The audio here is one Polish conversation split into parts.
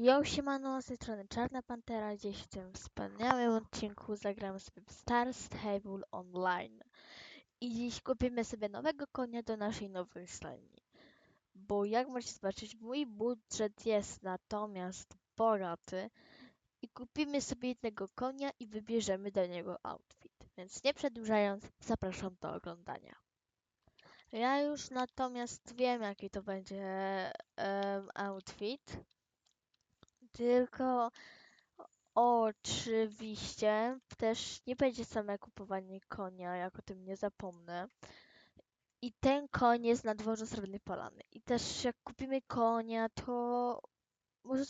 Yo, siemano, z tej strony Czarna Pantera. Dziś w tym wspaniałym odcinku zagramy sobie w Star Stable Online. I dziś kupimy sobie nowego konia do naszej nowej stajni. Bo jak możecie zobaczyć, mój budżet jest natomiast bogaty. I kupimy sobie jednego konia i wybierzemy do niego outfit. Więc nie przedłużając, zapraszam do oglądania. Ja już natomiast wiem, jaki to będzie em, outfit. Tylko oczywiście też nie będzie same kupowanie konia, jak o tym nie zapomnę. I ten koń jest na dworze Srebrnej Polany. I też jak kupimy konia, to może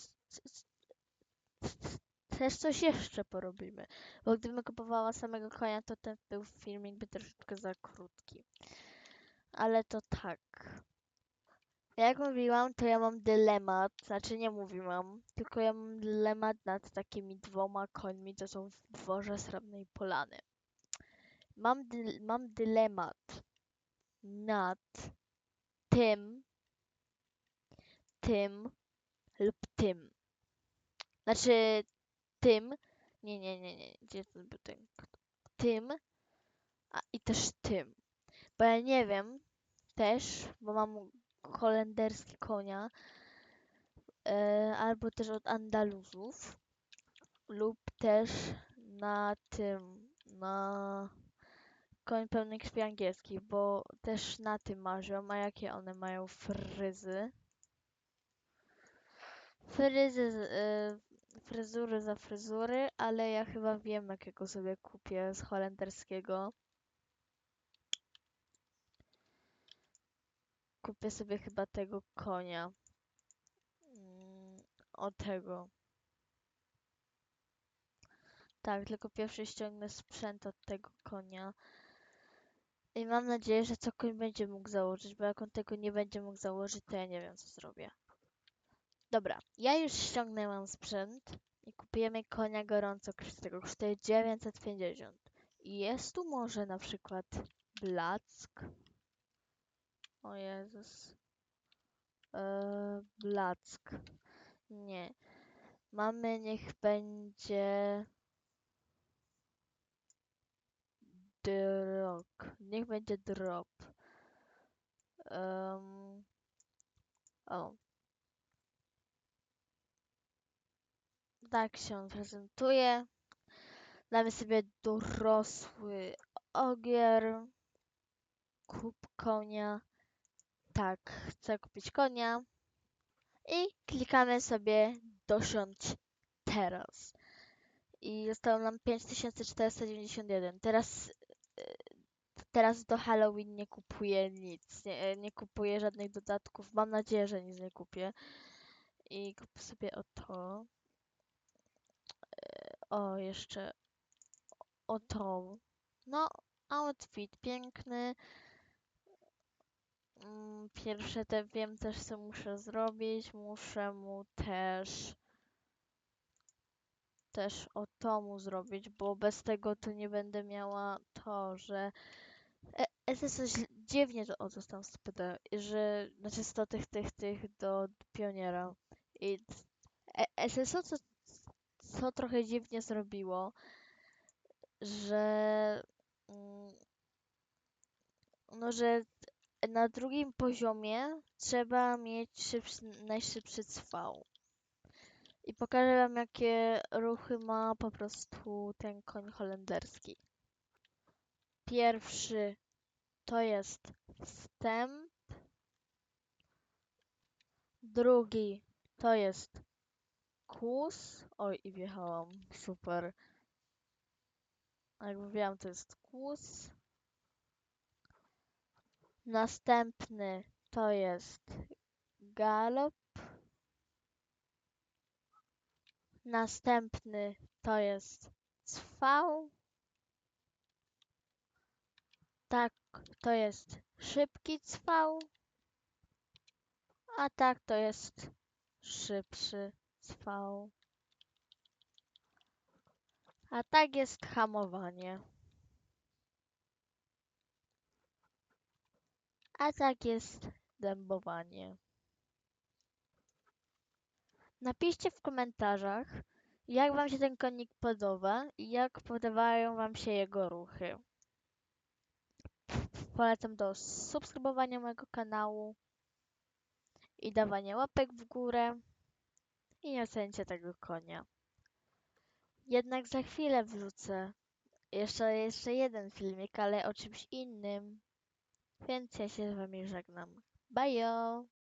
też coś jeszcze porobimy. Bo gdybym kupowała samego konia, to ten był filmik by troszeczkę za krótki. Ale to tak. Jak mówiłam, to ja mam dylemat, znaczy nie mówiłam, tylko ja mam dylemat nad takimi dwoma końmi, co są w dworze Srebrnej Polany. Mam, dy, mam dylemat nad tym, tym lub tym. Znaczy tym, nie, nie, nie, nie, gdzie ten? Tym, a i też tym. Bo ja nie wiem też, bo mam holenderski konia, e, albo też od Andaluzów, lub też na tym, na koń pełnej krwi angielskiej, bo też na tym marzą, a jakie one mają fryzy. Fryzy, e, fryzury za fryzury, ale ja chyba wiem, jakiego sobie kupię z holenderskiego. Kupię sobie chyba tego konia. Mm, O tego. Tak, tylko pierwszy ściągnę sprzęt od tego konia. I mam nadzieję, że co koń będzie mógł założyć, bo jak on tego nie będzie mógł założyć, to ja nie wiem, co zrobię. Dobra, ja już ściągnęłam sprzęt i kupujemy konia gorącokrwistego. Kosztuje 950. I jest tu może na przykład Black. O Jezus. Eee, Black. Nie. Mamy, niech będzie... Drog. Niech będzie drop. Em, o. Tak się on prezentuje. Damy sobie dorosły ogier. Kup konia. Tak, chcę kupić konia. I klikamy sobie dosiądź teraz. I zostało nam 5491. Teraz, e, teraz do Halloween nie kupuję nic. Nie, nie kupuję żadnych dodatków. Mam nadzieję, że nic nie kupię. I kupię sobie o to. E, O, jeszcze o to. No, outfit piękny. Pierwsze te wiem też co muszę zrobić. Muszę mu też też o to mu zrobić, bo bez tego to nie będę miała to, że e, SSO źle- dziwnie to o został spyta, że znaczy 100 tych tych tych do pioniera. I e, SSO co, co trochę dziwnie zrobiło, że mm, no, że na drugim poziomie trzeba mieć szybszy, najszybszy cwał. I pokażę wam, jakie ruchy ma po prostu ten koń holenderski. Pierwszy to jest wstęp. Drugi to jest kus. Oj, i wjechałam. Super. Jak mówiłam, to jest kus. Następny to jest galop. Następny to jest cwał. Tak, to jest szybki cwał. A tak to jest szybszy cwał. A tak jest hamowanie. A tak jest dębowanie. Napiszcie w komentarzach, jak wam się ten konik podoba i jak podobają wam się jego ruchy. Polecam do subskrybowania mojego kanału i dawania łapek w górę i nie ocenicie tego konia. Jednak za chwilę wrzucę jeszcze, jeszcze jeden filmik, ale o czymś innym. Więc ja się z wami żegnam. Bye!